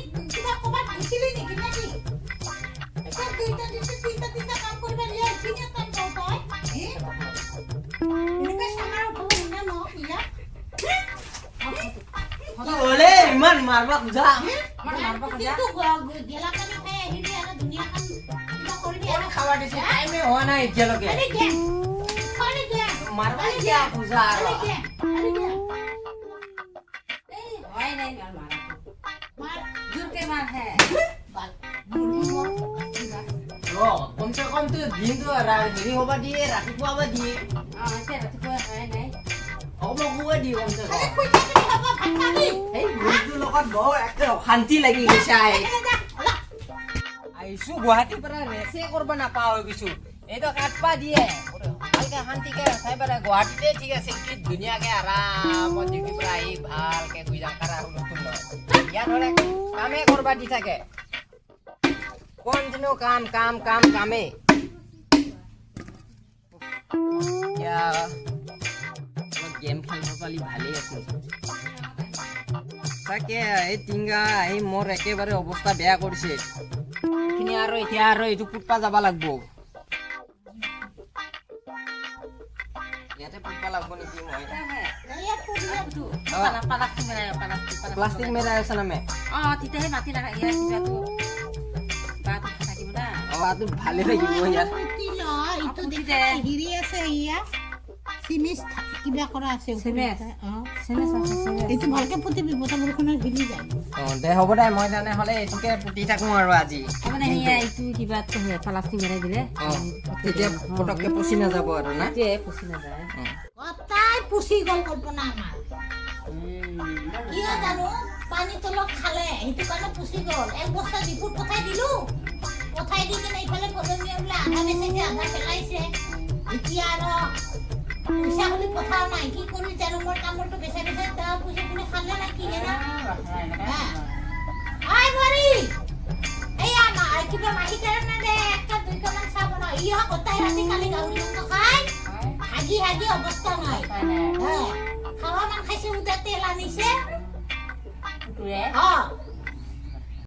দুনিয়াখন ৰাতি কিবা ক'ৰবাত গৈছিলি নেকি নেকি এতিয়া দুইটা দিছে তিনিটা তিনিটা কাম কৰিব দিয়ে এইখিনিও কাম কৰ তই হে? এনেকৈ চামাৰ উঠাব নিলে ন ইয়াত কি হ'লে ইমান মাৰবা খোজা কিন্তু গ- গেলা পানী খাই আহিবি আৰু দুনিয়াখন কিবা কৰিবি ক'ত আৰু খাবা দিছে টাইমে হোৱা নাই এতিয়ালৈকে খালি গেম খালি গেম মাৰবা কিয়া খোজা আৰু জোৰকে মাৰ হে বাল মুৰ্গী মোৰ ৰ কমচে কমটো দিনটো ৰা- হেৰি হ'বা দিয়ে ৰাতিপুৱা হ'বা দিয়ে অ এতিয়া ৰাতিপুৱা হয় নাই অকমান শুবা দিয়ে কমচে খালি কম শুই থাকিবি হ'ব ভাত খাবি এই ৰোগটোৰ লগত বৰ একে অশান্তি লাগি গৈছে আই একেবাৰে যা, অলপ। আহিছো গুৱাহাটীৰ পৰা ৰেচে কৰিব নাপাওঁ হৈ গৈছো এইটো কাটপা দিয়ে ভালকে শান্তিকে চাই পেলাই গুৱাহাটীতে ঠিক আছে কি ধুনীয়াকে আৰামত ডিউটিৰ পৰা আহি ভালকে শুই যাম কাৰা হুলস্থুল নহয় ইয়াত হ'লে কামে কৰবা দি থাকে কণ্টিনিউ কাম কাম কাম কামেই এতিয়া অলপ গেম খেলিব পালি ভালেই আছিল তাকে এই টিংগা এই মোৰ একেবাৰে অৱস্থা বেয়া কৰিছে এইখিনি আৰু এতিয়া আৰু এইটো পুতপা যাব লাগব ইয়াতে পুতপা লাগব নেকি মই এইয়া ফুৰি আছো। পালাকটো মেৰাই পালাকটো প্লাষ্টিক মেৰাই আছে না মে অ তেতিয়াহে মাতি ইয়াৰ কিবাটো বাটো থাকিব না। অ আটো লাগিব ইয়াত পুতি ইটো পুতি দেখা দে। হেৰি আছে ইয়া চিমিচ কিবা কৰা আছে এইটো ভালকে পুতিবি বতাহ বৰষুণত হিলি যায়। অ দে হ'ব দে মই তেনেহ'লে এইটোকে পুতি থাকো আৰু আজি। তাৰমানে সেয়া এইটো কিবাটো হে পালাকটো মেৰাই দিলে। তেতিয়া পটককে পচি নাযাব আৰু না? তেতিয়াহে পচি নাযায়। অ। গটাই গ'ল কল্পনা আমাৰ। কিয় জানো? পানী তলত খালে সেইটো কাৰণে পুচি গ'ল। এক বস্তা ডিপুত পঠাই দিলো। পঠাই দি কিনে ইফালে পদমীয়া বোলে আধা বেচিছে আধা পেলাইছে। এতিয়া আৰু পইচা বুলি পঠাও নাই। কি কৰি জানো মোৰ তামোলটো বেচাই বেচাই তাৰ পইচা খিনি খালে নে কি জানো? আই বোৱাৰী! এইয়া মা- কিবা মাহী কাৰণে দে? একটা দুইটা মান চাহ বনাও। ইহ গোটাই ৰাতি কালি গাহৰি মাংস খাই হাগি হাগি অৱস্থা নাই। খাৱা মান খাইছে উদা তেল আনিছে। 왜? 아